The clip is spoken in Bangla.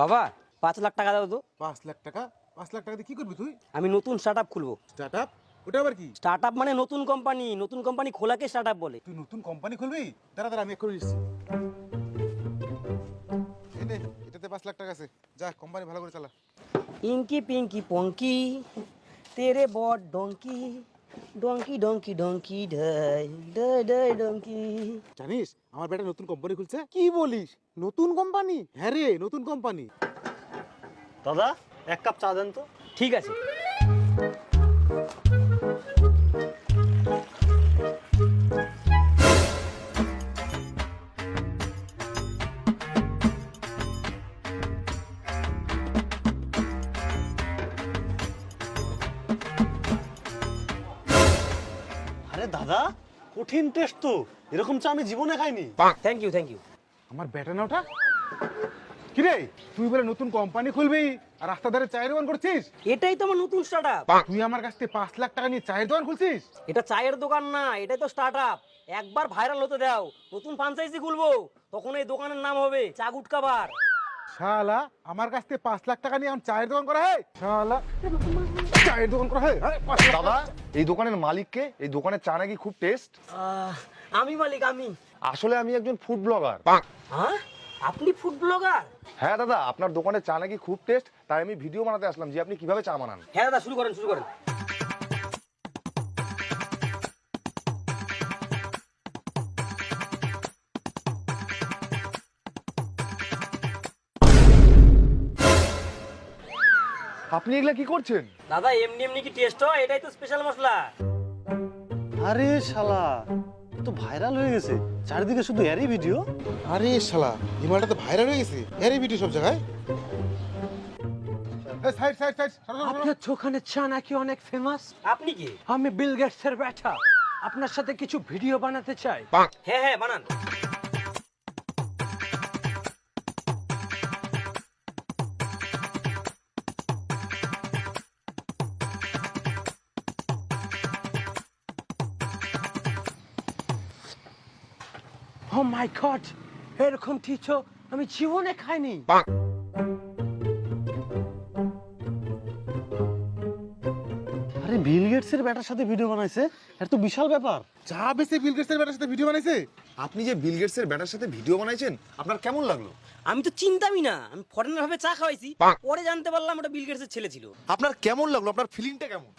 বাবা পাঁচ লাখ টাকা দাও তো। পাঁচ লাখ টাকা? পাঁচ লাখ টাকা দিয়ে কি করবি তুই? আমি নতুন স্টার্ট আপ খুলবো। স্টার্ট আপ ওটা আবার কি? স্টার্ট আপ মানে নতুন কোম্পানি নতুন কোম্পানি খোলাকে স্টার্ট আপ বলে। তুই নতুন কোম্পানি খুলবি? দাঁড়া দাঁড়া আমি এক্ষুনি এই নে, এটাতে পাঁচ লাখ টাকা আছে। যা কোম্পানি ভালো করে চালা। ইঙ্কি পিঙ্কি পঙ্কি তেরে বট donkey donkey donkey donkey die die die donkey জানিস আমার বেটা নতুন কোম্পানি খুলছে? কি বলিস? নতুন কোম্পানি হ্যাঁ রে নতুন কোম্পানি দাদা এক কাপ চা দেন তো। ঠিক আছে। আরে দাদা কঠিন টেস্ট তো। এরকম চা আমি জীবনে খাইনি। থ্যাংক ইউ থ্যাংক ইউ আমার বেটা না ওটা? কি রে তুই বলে নতুন কোম্পানি খুলবি আর রাস্তা ধারে চায়ের দোকান করছিস? এটাই তো আমার নতুন স্টার্ট আপ তুই আমার কাছ থেকে পাঁচ লাখ টাকা নিয়ে চায়ের দোকান খুলছিস? এটা চায়ের দোকান না এটাই তো স্টার্ট আপ একবার ভাইরাল হতে দাও নতুন ফ্রাঞ্চাইজি খুলবো তখন এই দোকানের নাম হবে চা গুটকাবার শালা আমার কাছ থেকে পাঁচ লাখ টাকা নিয়ে আমার চায়ের দোকান করা হয় শালা চায়ের দোকান করা হয় দাদা এই দোকানের মালিককে এই দোকানের চা নাকি খুব টেস্ট আহ, আমি মালিক আমি। আসলে আমি একজন ফুড ব্লগার হ্যাঁ? আপনি ফুড ব্লগার হ্যাঁ দাদা আপনার দোকানের চা নাকি খুব টেস্ট তাই আমি ভিডিও বানাতে আসলাম যে আপনি কীভাবে চা বানান। হ্যাঁ দাদা শুরু করেন শুরু করেন। আপনি এগুলা কি করছেন? দাদা এমনি এমনি কি টেস্ট হয়? এটাই তো স্পেশাল মশলা। আরে শালা তো ভাইরাল হয়ে গেছে। চারিদিকে শুধু এরই ভিডিও আরে শালা হিমালটা তো ভাইরাল হয়ে গেছে। হ্যাঁ ভিডিও সব জায়গায়। সাইড সাইড সাইড আপনার দোকানে চা নাকি অনেক ফেমাস আপনি কি? আমি বিল গেটসের ব্যাটা। আপনার সাথে কিছু ভিডিও বানাতে চাই। হ্যাঁ হ্যাঁ বানান। ও মাই গড এরকম টিচো আমি জীবনে খাইনি। আরে বিল গেটসের ব্যাটার সাথে ভিডিও বানাইছে? এটা তো বিশাল ব্যাপার। চা বেশি বিল গেটসের বেটার সাথে ভিডিও বানাইছে? আপনি যে বিল গেটসের ব্যাটার সাথে ভিডিও বানাইছেন আপনার কেমন লাগল? আমি তো চিন্তামই না। আমি ফরেনার ভাবে চা খাওয়াইছি। পরে জানতে পারলাম ওটা বিল গেটসের ছেলে ছিল। আপনার কেমন লাগল? আপনার ফিলিংটা কেমন?